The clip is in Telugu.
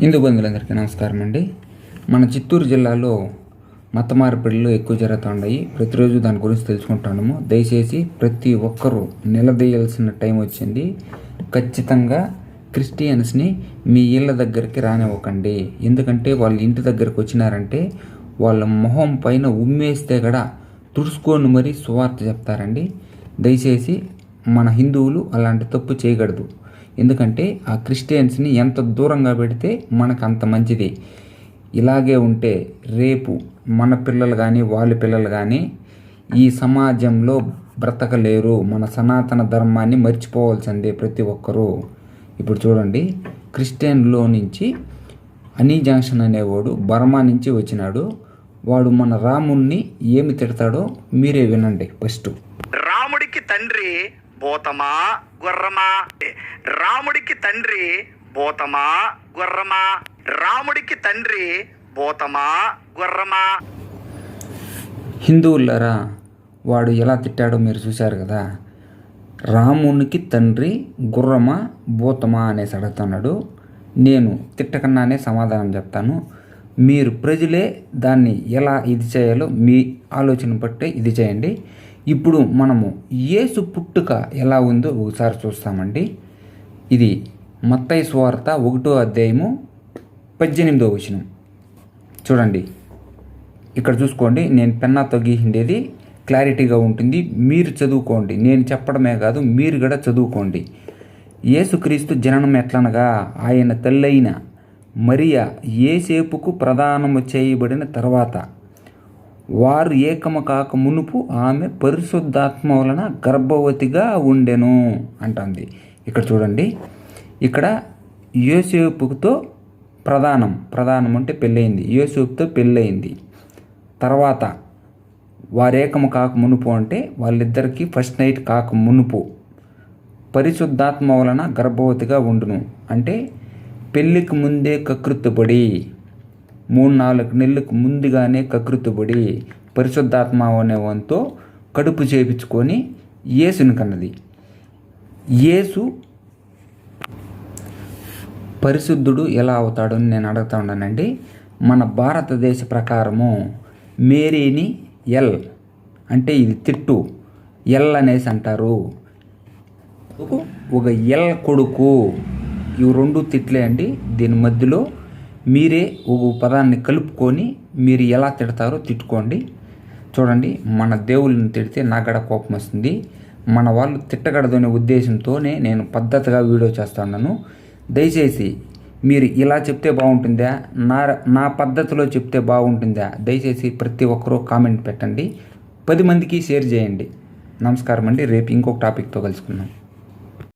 హిందూ బంధువులందరికీ నమస్కారం అండి మన చిత్తూరు జిల్లాలో మత మార్పిడులు ఎక్కువ జరుగుతున్నాయి ప్రతిరోజు దాని గురించి తెలుసుకుంటున్నాము. దయచేసి ప్రతి ఒక్కరూ నిలదీయాల్సిన టైం వచ్చింది. ఖచ్చితంగా క్రిస్టియన్స్ని మీ ఇళ్ళ దగ్గరికి రానివ్వకండి. ఎందుకంటే వాళ్ళు ఇంటి దగ్గరకు వచ్చినారంటే వాళ్ళ మొహం పైన ఉమ్మేస్తే కూడా తుడుచుకొని మరీ సువార్త చెప్తారండి. దయచేసి మన హిందువులు అలాంటి తప్పు చేయకూడదు ఎందుకంటే ఆ క్రిస్టియన్స్ని ఎంత దూరంగా పెడితే మనకు అంత మంచిది. ఇలాగే ఉంటే రేపు మన పిల్లలు కానీ వాళ్ళ పిల్లలు కానీ ఈ సమాజంలో బ్రతకలేరు. మన సనాతన ధర్మాన్ని మర్చిపోవాల్సిందే ప్రతి ఒక్కరూ. ఇప్పుడు చూడండి క్రిస్టియన్లో నుంచి అనీ జంక్షన్ అనేవాడు బర్మా నుంచి వచ్చినాడు. వాడు మన రాముణ్ణి ఏమి తిడతాడో మీరే వినండి ఫస్ట్. రాముడికి తండ్రి భూతమా గుర్రమా? రాముడికి తండ్రి భూతమా గుర్రమా? రాముడికి తండ్రి భూతమా గుర్రమా? హిందువులరా వాడు ఎలా తిట్టాడో మీరు చూశారు కదా. రామునికి తండ్రి గుర్రమా భూతమా అనేసి అడుగుతున్నాడు. నేను తిట్టకన్నానే సమాధానం చెప్తాను. మీరు ప్రజలే దాన్ని ఎలా ఇది చేయాలో మీ ఆలోచన బట్టే ఇది చేయండి. ఇప్పుడు మనము యేసు పుట్టుక ఎలా ఉందో ఒకసారి చూస్తామండి. ఇది మత్తయి స్వార్త ఒకటో అధ్యాయము పద్దెనిమిదో వచనం. చూడండి. ఇక్కడ చూసుకోండి నేను పెన్నాతో గీసిండేది క్లారిటీగా ఉంటుంది. మీరు చదువుకోండి. నేను చెప్పడమే కాదు మీరు కూడా చదువుకోండి. యేసుక్రీస్తు జననం ఎట్లనగా ఆయన తల్లైన మరియా ఏసేపుకు ప్రదానము చేయబడిన తర్వాత వారు ఏకము కాక మునుపు ఆమె పరిశుద్ధాత్మ వలన గర్భవతిగా ఉండెను అంటుంది. ఇక్కడ చూడండి. ఇక్కడ యోసేపుతో ప్రధానం ప్రధానం అంటే పెళ్ళయింది. యోసేపుతో పెళ్ళయింది. తర్వాత వారేకము కాక మునుపు అంటే వాళ్ళిద్దరికీ ఫస్ట్ నైట్ కాక మునుపు పరిశుద్ధాత్మ వలన గర్భవతిగా ఉండును. అంటే పెళ్ళికి ముందే కకృత్తుపడి మూడు నాలుగు నెలలకు ముందుగానే కకృతుపడి పరిశుద్ధాత్మ అనే వంతో కడుపు చేపించుకొని యేసుని కన్నది. యేసు పరిశుద్ధుడు ఎలా అవుతాడని నేను అడుగుతా ఉన్నానండి. మన భారతదేశ ప్రకారము మేరీని ఎల్ అంటే ఇది తిట్టు. ఎల్ అనేసి అంటారు. ఒక ఎల్ కొడుకు. ఇవి రెండు తిట్లే అండి. దీని మధ్యలో మీరే ఒక పదాన్ని కలుపుకొని మీరు ఎలా తిడతారో తిట్టుకోండి. చూడండి మన దేవుళ్ళని తిడితే నాగడ కోపం వస్తుంది. మన వాళ్ళు తిట్టగడదనే ఉద్దేశంతోనే నేను పద్ధతిగా వీడియో చేస్తున్నాను. దయచేసి మీరు ఇలా చెప్తే బాగుంటుందా? నా నా పద్ధతిలో చెప్తే బాగుంటుందా? దయచేసి ప్రతి ఒక్కరూ కామెంట్ పెట్టండి. పది మందికి షేర్ చేయండి. నమస్కారం అండి రేపు ఇంకొక టాపిక్తో కలుసుకుందాం.